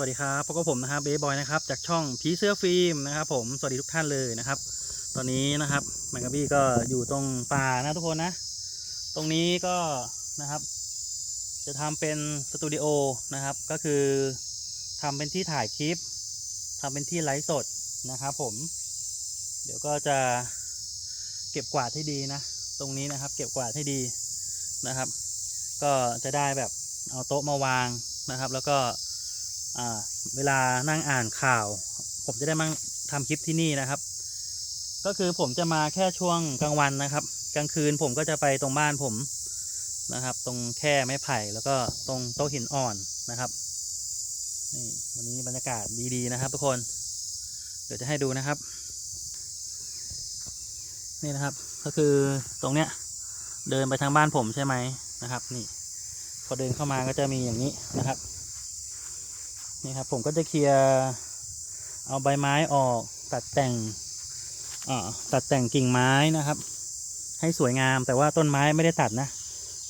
วัสดีครับพบกับผมนะครับเบย์บอยนะครับจากช่องผีเสื้อฟิล์มนะครับ ผมสวัสดีทุกท่านเลยนะครับ ตอนนี้นะครับแมงกะบี้ก็อยู่ตรงป่านะทุกคนนะ ตรงนี้ก็นะครับ จะทำเป็นสตูดิโอนะครับ ก็คือทำเป็นที่ถ่ายคลิปทำเป็นที่ไลฟ์สดนะครับ ผม เดี๋ยวก็จะเก็บกวาดให้ดีนะ ตรงนี้นะครับ เก็บกวาดให้ดีนะครับ ก็จะได้แบบเอาโต๊ะมาวางนะครับ แล้วก็ เวลานั่งอ่านข่าว ผมจะได้มั่งทำคลิปที่นี่นะครับ ก็คือผมจะมาแค่ช่วงกลางวันนะครับ กลางคืนผมก็จะไปตรงบ้านผมนะครับ ตรงแค่ไม้ไผ่แล้วก็ตรงโต๊ะหินอ่อนนะครับนี่วันนี้บรรยากาศดีๆนะครับทุกคน เดี๋ยวจะให้ดูนะครับ นี่นะครับก็คือตรงเนี้ยเดินไปทางบ้านผมใช่ไหมนะครับ นี่ พอเดินเข้ามาก็จะมีอย่างนี้นะครับ นี่ครับผมก็จะเคลียร์เอาใบไม้ออกตัดแต่งตัดแต่งกิ่งไม้นะครับ ให้สวยงามแต่ว่าต้นไม้ไม่ได้ตัดนะ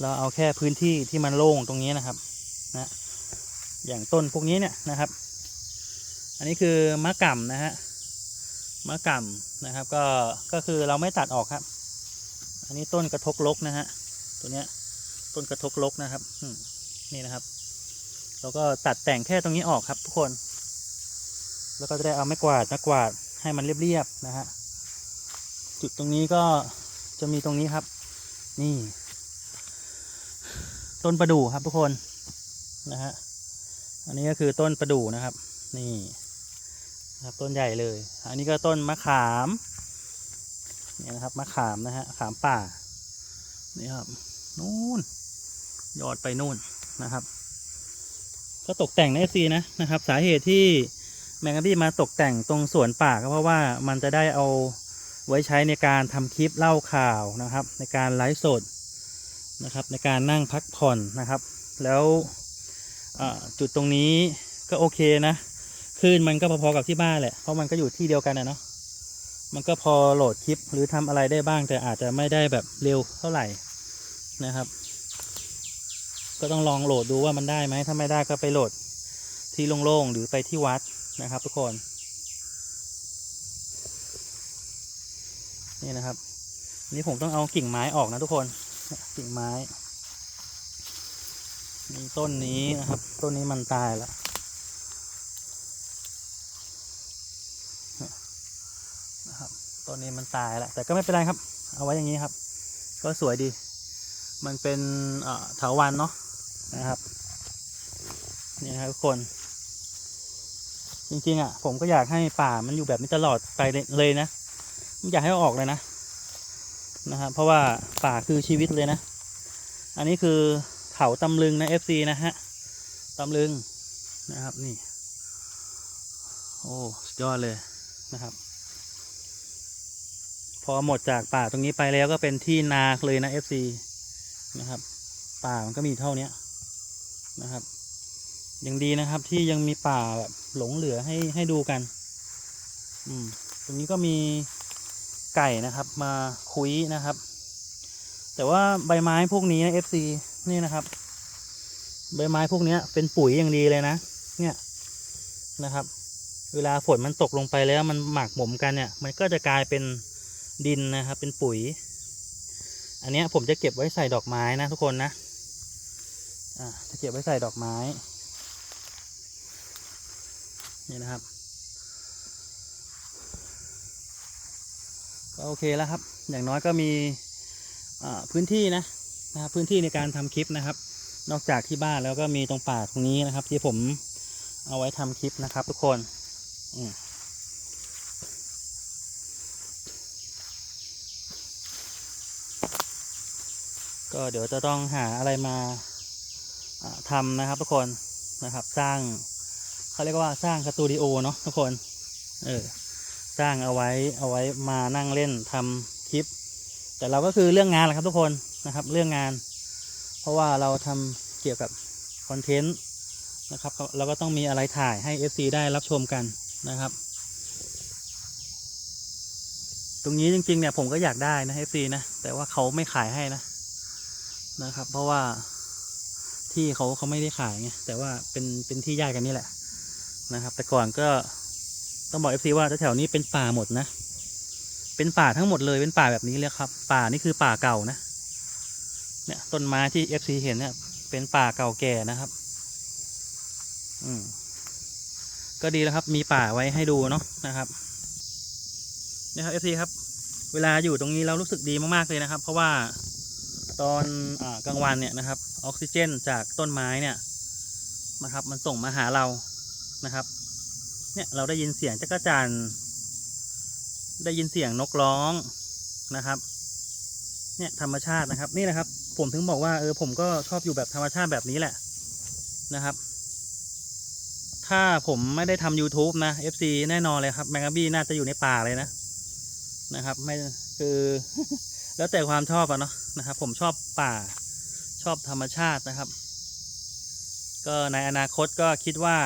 เราเอาแค่พื้นที่ที่มันโล่งตรงนี้นะครับนะอย่างต้นพวกนี้เนี่ยนะครับ อันนี้คือมะก่ำนะฮะมะก่ำนะครับ ก็ก็คือเราไม่ตัดออกครับ อันนี้ต้นกระทกลกนะฮะตัวเนี้ยต้นกระทกลกนะครับนี่นะครับ เราก็ตัดแต่งแค่ตรงนี้ออกครับทุกคน แล้วก็จะได้เอาไม้กวาดมากวาดให้มันเรียบๆนะฮะ จุดตรงนี้ก็จะมีตรงนี้ครับ นี่ ต้นประดู่ครับทุกคนนะฮะ อันนี้ก็คือต้นประดู่นะครับ นี่ครับต้นใหญ่เลย อันนี้ก็ต้นมะขามนี่นะครับมะขามนะฮะขามป่า นี่ครับ นู่นยอดไปนู่นนะครับ ก็ตกแต่งในเอซีนะนะครับ สาเหตุที่แมงกะบี้มาตกแต่งตรงสวนป่าก็เพราะว่ามันจะได้เอาไว้ใช้ในการทำคลิปเล่าข่าวนะครับ ในการไลฟ์สดนะครับ ในการนั่งพักผ่อนนะครับ แล้วจุดตรงนี้ก็โอเคนะคลื่นมันก็พอๆกับที่บ้านแหละเพราะมันก็อยู่ที่เดียวกันนะเนาะมันก็พอโหลดคลิปหรือทำอะไรได้บ้างแต่อาจจะไม่ได้แบบเร็วเท่าไหร่นะครับ ก็ต้องลองโหลดดูว่ามันได้ไหมถ้าไม่ได้ก็ไปโหลดที่โล่งๆหรือไปที่วัดนะครับ ทุกคนนี่นะครับ นี่ผมต้องเอากิ่งไม้ออกนะทุกคนกิ่งไม้มีต้นนี้นะครับ ต้นนี้มันตายแล้วนะครับต้นนี้มันตายแล้วแต่ก็ไม่เป็นไรครับ เอาไว้อย่างนี้ครับ ก็สวยดี มันเป็นเอ่อเถาวันเนาะ นะครับ นี่นะครับทุกคน จริงๆอะ ผมก็อยากให้ป่ามันอยู่แบบนี้ตลอดไปเลยนะไม่อยากให้อออกเลยนะนะครับเพราะว่าป่าคือชีวิตเลยนะ อันนี้คือเถาตำลึงนะ FC นะฮะตำลึงนะครับนี่ โอ้สุดยอดเลยนะครับ พอหมดจากป่าตรงนี้ไปแล้วก็เป็นที่นาเลยนะ FC นะครับ ป่ามันก็มีเท่านี้ นะครับ ยังดีนะครับที่ยังมีป่าแบบหลงเหลือให้ให้ดูกัน อืมตรงนี้ก็มีไก่นะครับ มาคุยนะครับ แต่ว่าใบไม้พวกนี้นะ FC นี่นะครับ ใบไม้พวกนี้เป็นปุ๋ยอย่างดีเลยนะ เนี่ยนะครับ เวลาฝนมันตกลงไปแล้วมันหมักหมมกันเนี่ย มันก็จะกลายเป็นดินนะครับ เป็นปุ๋ย อันนี้ผมจะเก็บไว้ใส่ดอกไม้นะทุกคนนะ อ่าจะเก็บไว้ใส่ดอกไม้ นี่นะครับ ก็โอเคแล้วครับ อย่างน้อยก็มีพื้นที่นะนะครับพื้นที่ในการทำคลิปนะครับ นอกจากที่บ้านแล้วก็มีตรงป่าตรงนี้นะครับ ที่ผมเอาไว้ทำคลิปนะครับ ทุกคนอืมก็เดี๋ยวจะต้องหาอะไรมา ทำนะครับทุกคนนะครับสร้างเขาเรียกว่าสร้างสตูดิโอเนาะทุกคนเออสร้างเอาไว้เอาไว้มานั่งเล่นทำคลิป แต่เราก็คือเรื่องงานแหละครับทุกคนนะครับ เรื่องงาน เพราะว่าเราทำเกี่ยวกับคอนเทนต์นะครับเราก็ต้องมีอะไรถ่ายให้ FC ได้รับชมกันนะครับ ตรงนี้จริงๆเนี่ยผมก็อยากได้นะ FC นะแต่ว่าเขาไม่ขายให้นะนะครับ เพราะว่า ที่เขาเขาไม่ได้ขายไงแต่ว่าเป็นเป็นที่ญาติกันนี่แหละนะครับ แต่ก่อนก็ต้องบอกเอฟซีว่าแถวนี้เป็นป่าหมดนะ เป็นป่าทั้งหมดเลยเป็นป่าแบบนี้เลยครับ ป่านี่คือป่าเก่านะ เนี่ยต้นไม้ที่เอฟซีเห็นเนี่ยเป็นป่าเก่าแก่นะครับ อืมก็ดีแล้วครับ มีป่าไว้ให้ดูเนาะนะครับนี่ครับเอฟซีครับ เวลาอยู่ตรงนี้เรารู้สึกดีมากๆเลยนะครับ เพราะว่า ตอนอกลางวันเนี่ยนะครับออกซิเจนจากต้นไม้เนี่ยนะครับ มันส่งมาหาเรานะครับ เนี่ยเราได้ยินเสียงจักรจันได้ยินเสียงนกร้องนะครับ เนี่ยธรรมชาตินะครับนี่นะครับ ผมถึงบอกว่าเออผมก็ชอบอยู่แบบธรรมชาติแบบนี้แหละนะครับ ถ้าผมไม่ได้ทำ YouTube นะ FC แน่นอนเลยครับแมงกะบี้น่าจะอยู่ในป่าเลยนะนะครับ ไม่คือ แล้วแต่ความชอบอะเนาะนะครับ ผมชอบป่าชอบธรรมชาตินะครับ ก็ในอนาคตก็คิดว่า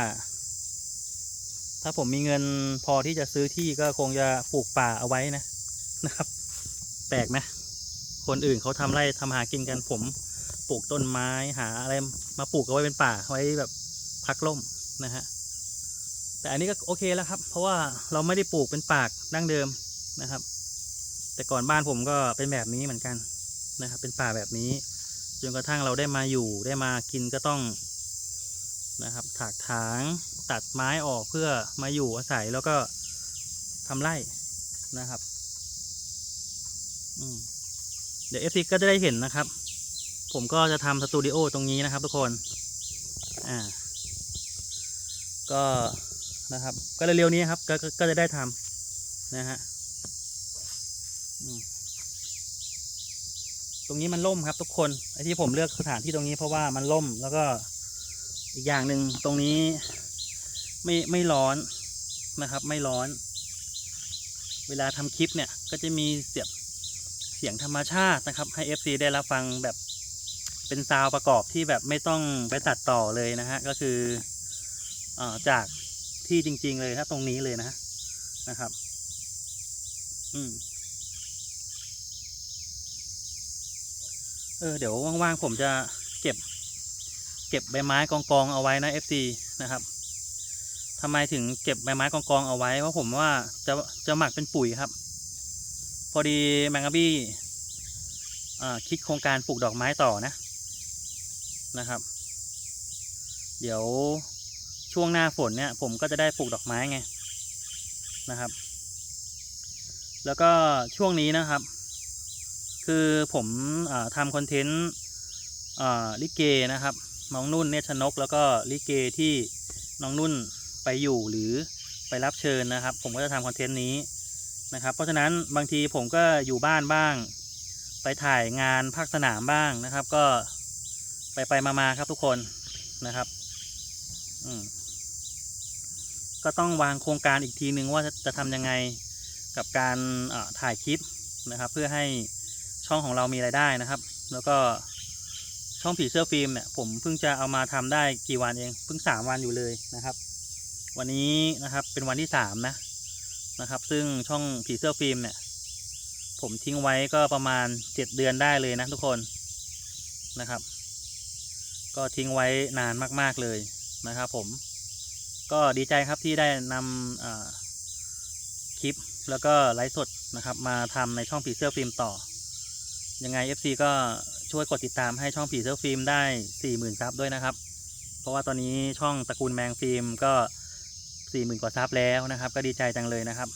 ถ้าผมมีเงินพอที่จะซื้อที่ก็คงจะปลูกป่าเอาไว้นะนะครับ แปลกไหมคนอื่นเขาทำไร่ทำหากินกันผมปลูกต้นไม้หาอะไรมาปลูกเอาไว้เป็นป่าไว้แบบพักร่มนะฮะแต่อันนี้ก็โอเคแล้วครับ เพราะว่าเราไม่ได้ปลูกเป็นปากดั้งเดิมนะครับ แต่ก่อนบ้านผมก็เป็นแบบนี้เหมือนกันนะครับ เป็นป่าแบบนี้ จนกระทั่งเราได้มาอยู่ได้มากินก็ต้องนะครับ ถากถางตัดไม้ออกเพื่อมาอยู่อาศัยแล้วก็ทำไร่นะครับเดี๋ยวเอฟซีก็จะได้เห็นนะครับ ผมก็จะทำสตูดิโอตรงนี้นะครับทุกคน อ่า ก็นะครับ ก็เร็วๆนี้ครับ ก็ก็จะได้ทำนะฮะ ตรงนี้มันล่มครับทุกคนไอ้ที่ผมเลือกสถานที่ตรงนี้เพราะว่ามันล่มแล้วก็อีกอย่างหนึ่งตรงนี้ไม่ไม่ร้อนนะครับ ไม่ร้อน เวลาทำคลิปเนี่ย ก็จะมีเสียบเสียงธรรมชาตินะครับ ให้ FC ได้รับฟังแบบเป็นซาวด์ประกอบที่แบบไม่ต้องไปตัดต่อเลยนะฮะก็คือเอ่อจากที่จริง ๆ เลยนะตรงนี้เลยนะนะครับ อืม เออเดี๋ยวว่างๆผมจะเก็บ เก็บใบไม้กองกองๆเอาไว้นะ FC นะครับทำไมถึงเก็บใบไม้กองกองๆเอาไว้เพราะผมว่าจะจะหมักเป็นปุ๋ยครับ พอดีแมงกะบี้อ่าคิดโครงการปลูกดอกไม้ต่อนะนะครับ เดี๋ยวช่วงหน้าฝนเนี่ย ผมก็จะได้ปลูกดอกไม้ไงนะครับ แล้วก็ช่วงนี้นะครับ คือผมอทำคอนเทนต์ลิเกนะครับน้องนุ่นเนชนก แล้วก็ลิเกที่น้องนุ่นไปอยู่หรือไปรับเชิญนะครับ ผมก็จะทำคอนเทนต์นี้นะครับ เพราะฉะนั้นบางทีผมก็อยู่บ้านบ้าง ไปถ่ายงานภาคสนามบ้างนะครับ ก็ไปไปมามาครับทุกคนนะครับก็ต้องวางโครงการอีกทีนึงว่าจะจะทำยังไงกับการถ่ายคลิปนะครับ เพื่อให้ ช่องของเรามีรายได้นะครับ แล้วก็ช่องผีเสื้อฟิล์มเนี่ยผมเพิ่งจะเอามาทำได้กี่วันเองเพิ่งสามวันอยู่เลยนะครับ วันนี้นะครับเป็นวันที่สามนะนะครับ ซึ่งช่องผีเสื้อฟิล์มเนี่ย ผมทิ้งไว้ก็ประมาณเจ็ดเดือนได้เลยนะทุกคนนะครับ ก็ทิ้งไว้นานมาก ๆเลยนะครับ ผมก็ดีใจครับที่ได้นำคลิปแล้วก็ไลฟ์สดนะครับ มาทำในช่องผีเสื้อฟิล์มต่อ ยังไง FC ก็ช่วยกดติดตามให้ช่องผีเสื้อฟิล์มได้สี่หมื่นซับด้วยนะครับ เพราะว่าตอนนี้ช่องตระกูลแมงฟิล์มก็สี่หมื่นกว่าซับแล้วนะครับ ก็ดีใจจังเลยนะครับ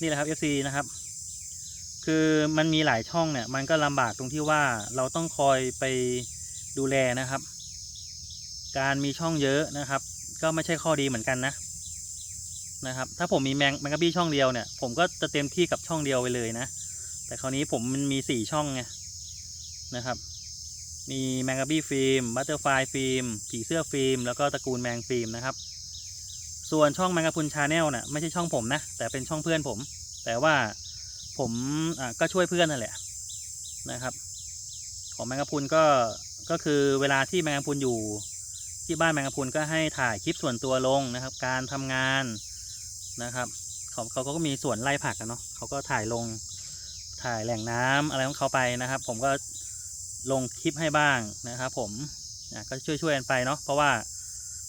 นี่แหละครับ FC นะครับ คือมันมีหลายช่องเนี่ย มันก็ลำบากตรงที่ว่าเราต้องคอยไปดูแลนะครับ การมีช่องเยอะนะครับ ก็ไม่ใช่ข้อดีเหมือนกันนะนะครับ ถ้าผมมีแมงแมงกะบี้ช่องเดียวเนี่ย ผมก็จะเต็มที่กับช่องเดียวไปเลยนะ แต่คราวนี้ผมมันมีสี่ช่องไงนะครับ มีแมงกะบี้ฟิล์มบัตเตอร์ไฟฟิล์มผีเสื้อฟิล์มแล้วก็ตระกูลแมงฟิล์มนะครับ ส่วนช่องแมงกะพุนชาแนลน่ะไม่ใช่ช่องผมนะแต่เป็นช่องเพื่อนผม แต่ว่าผมอะก็ช่วยเพื่อนนั่นแหละนะครับ ของแมงกะพุนก็ก็คือเวลาที่แมงกะพุนอยู่ที่บ้านแมงกะพุนก็ให้ถ่ายคลิปส่วนตัวลงนะครับ การทำงานนะครับเขาเขาก็มีส่วนไล่ผักกันเนาะเขาก็ถ่ายลง ถ่ายแหล่งน้ำอะไรของเขาไปนะครับ ผมก็ลงคลิปให้บ้างนะครับ ผมก็ช่วยช่วยๆกันไปเนาะเพราะว่า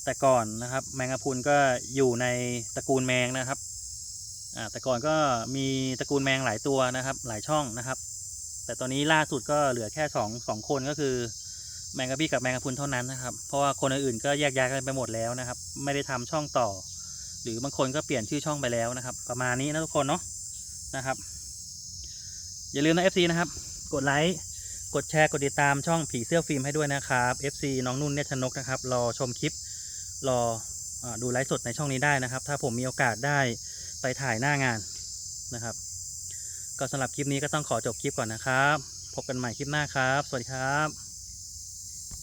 แต่ก่อนนะครับ แมงกะพรุนก็อยู่ในตระกูลแมงนะครับแต่ก่อนก็มีตระกูลแมงหลายตัวนะครับ หลายช่องนะครับ แต่ตอนนี้ล่าสุดก็เหลือแค่สองสองคนก็คือ แมงกะบี้กับแมงกะพรุนเท่านั้นนะครับ เพราะว่าคนอื่นๆก็แยกย้ายกันไปหมดแล้วนะครับ ไม่ได้ทำช่องต่อ หรือบางคนก็เปลี่ยนชื่อช่องไปแล้วนะครับ ประมาณนี้นะทุกคนเนาะนะครับ อย่าลืมนะ FC นะครับ กดไลค์ กดแชร์ กดติดตามช่องผีเสื้อฟิล์มให้ด้วยนะครับ FC น้องนุ่นเนี่ยชนกนะครับ รอชมคลิปรออดูไลฟ์สดในช่องนี้ได้นะครับ ถ้าผมมีโอกาสได้ไปถ่ายหน้างานนะครับ ก็สำหรับคลิปนี้ก็ต้องขอจบคลิปก่อนนะครับ พบกันใหม่คลิปหน้าครับ สวัสดีครับ